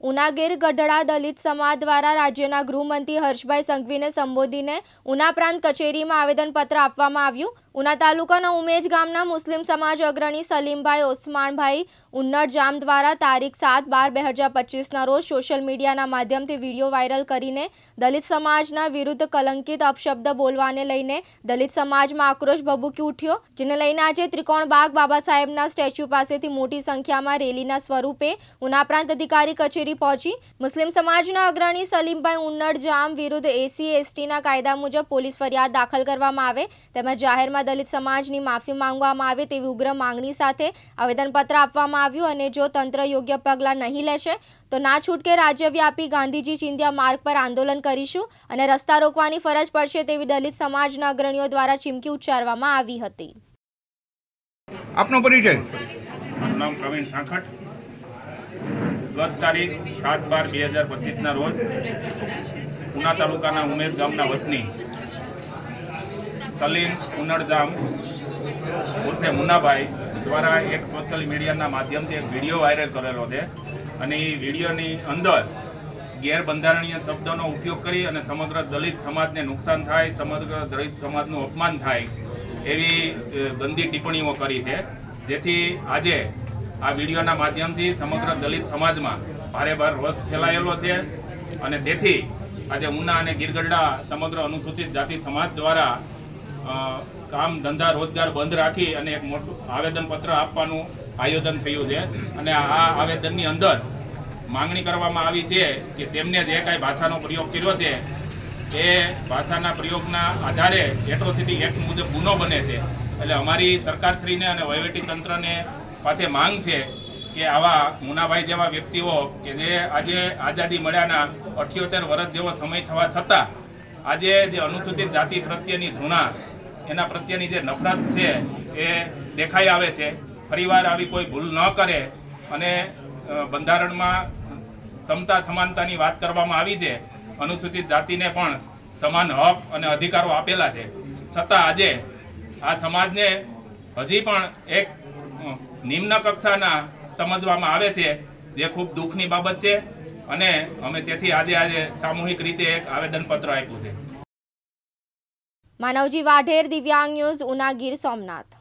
ઉનાગીર ગઢડા દલિત સમાજ દ્વારા રાજ્યના ગૃહમંત્રી હર્ષભાઈ સંઘવીને સંબોધીને ઉના પ્રાંત કચેરીમાં આવેદનપત્ર આપવામાં આવ્યું. ઉના તાલુકાના ઉમેજ ગામના મુસ્લિમ સમાજ અગ્રણી સલીમભાઈ ઓસમાણભાઈ ઉન્નર જામ દ્વારા તારીખ સાત બાર બે હજાર પચીસના રોજ સોશિયલ મીડિયાના માધ્યમથી વીડિયો વાયરલ કરીને દલિત સમાજના વિરુદ્ધ કલંકિત અપશબ્દ બોલવાને લઈને દલિત સમાજમાં આક્રોશ ભભૂકી ઉઠ્યો, જેને લઈને આજે ત્રિકોણબાગ બાબા સાહેબના સ્ટેચ્યુ પાસેથી મોટી સંખ્યામાં રેલીના સ્વરૂપે ઉના પ્રાંત અધિકારી કચેરી પહોંચી. મુસ્લિમ સમાજના અગ્રણી સલીમભાઈ ઉન્નર જામ વિરુદ્ધ એસી, એસટીના કાયદા મુજબ પોલીસ ફરિયાદ દાખલ કરવામાં આવે, તેમજ જાહેરમાં દલિત સમાજની માફી માંગવામાં આવે તેવી ઉગ્ર માંગણી સાથે આવેદનપત્ર આપવામાં આવ્યું અને જો તંત્ર યોગ્ય પગલાં નહીં લેશે તો ના છૂટકે રાજ્યવ્યાપી ગાંધીજી ચિંધ્યા માર્ગ પર આંદોલન કરીશું અને રસ્તા રોકવાની ફરજ પડશે તેવી દલિત સમાજના અગ્રણીઓ દ્વારા ચીમકી ઉચ્ચારવામાં આવી હતી. આપનો પરિચય? મારું નામ પ્રવીણ સાંખટ. ગત તારીખ સાત બાર બે હજાર પચીસના રોજ ઉના તાલુકાના ઉમેદ ગામના વતની સલીમ ઉનડધામ ઉર્ફે મુન્નાભાઈ દ્વારા એક સોશિયલ મીડિયાના માધ્યમથી એક વીડિયો વાયરલ કરેલો છે. અને એ વિડીયોની અંદર ગેરબંધારણીય શબ્દોનો ઉપયોગ કરી અને સમગ્ર દલિત સમાજને નુકસાન થાય, સમગ્ર દલિત સમાજનું અપમાન થાય એવી ગંદી ટિપ્પણીઓ કરી છે. જેથી આજે આ વિડીયોના માધ્યમથી સમગ્ર દલિત સમાજમાં ભારે ભાર રોષ ફેલાયેલો છે. અને તેથી આજે ઉના અને ગીરગઢડા સમગ્ર અનુસૂચિત જાતિ સમાજ દ્વારા કામ ધંધા રોજગાર બંધ રાખી અને એક મોટું આવેદનપત્ર આપવાનું આયોજન થયું છે. અને આ આવેદનની અંદર માંગણી કરવામાં આવી છે કે તેમને જે કાંઈ ભાષાનો પ્રયોગ કર્યો છે, એ ભાષાના પ્રયોગના આધારે એટ્રોસિટી એક્ટ મુજબ ગુનો બને છે. એટલે અમારી સરકારશ્રીને અને વહીવટી તંત્રને પાસે માંગ છે કે આવા મુનાભાઈ જેવા વ્યક્તિઓ કે જે આજે આઝાદી મળ્યાના અઠ્યોતેર વર્ષ જેવો સમય થવા છતાં આજે જે અનુસૂચિત જાતિ પ્રત્યેની ધૃણા એના પ્રત્યેની જે નફરત છે એ દેખાઈ આવે છે. ફરીવાર આવી કોઈ ભૂલ ન કરે અને બંધારણમાં સમતા સમાનતાની વાત કરવામાં આવી છે. અનુસૂચિત જાતિને પણ સમાન હક અને અધિકારો આપેલા છે. છતાં આજે આ સમાજને હજી પણ એક નિમ્ન કક્ષાના સમજવામાં આવે છે, જે ખૂબ દુઃખની બાબત છે. અને અમે તેથી આજે આજે સામૂહિક રીતે એક આવેદનપત્ર આપ્યું છે. માનવજી વાઢેર દિવ્યાંગ ન્યૂઝ ઉના ગીર સોમનાથ.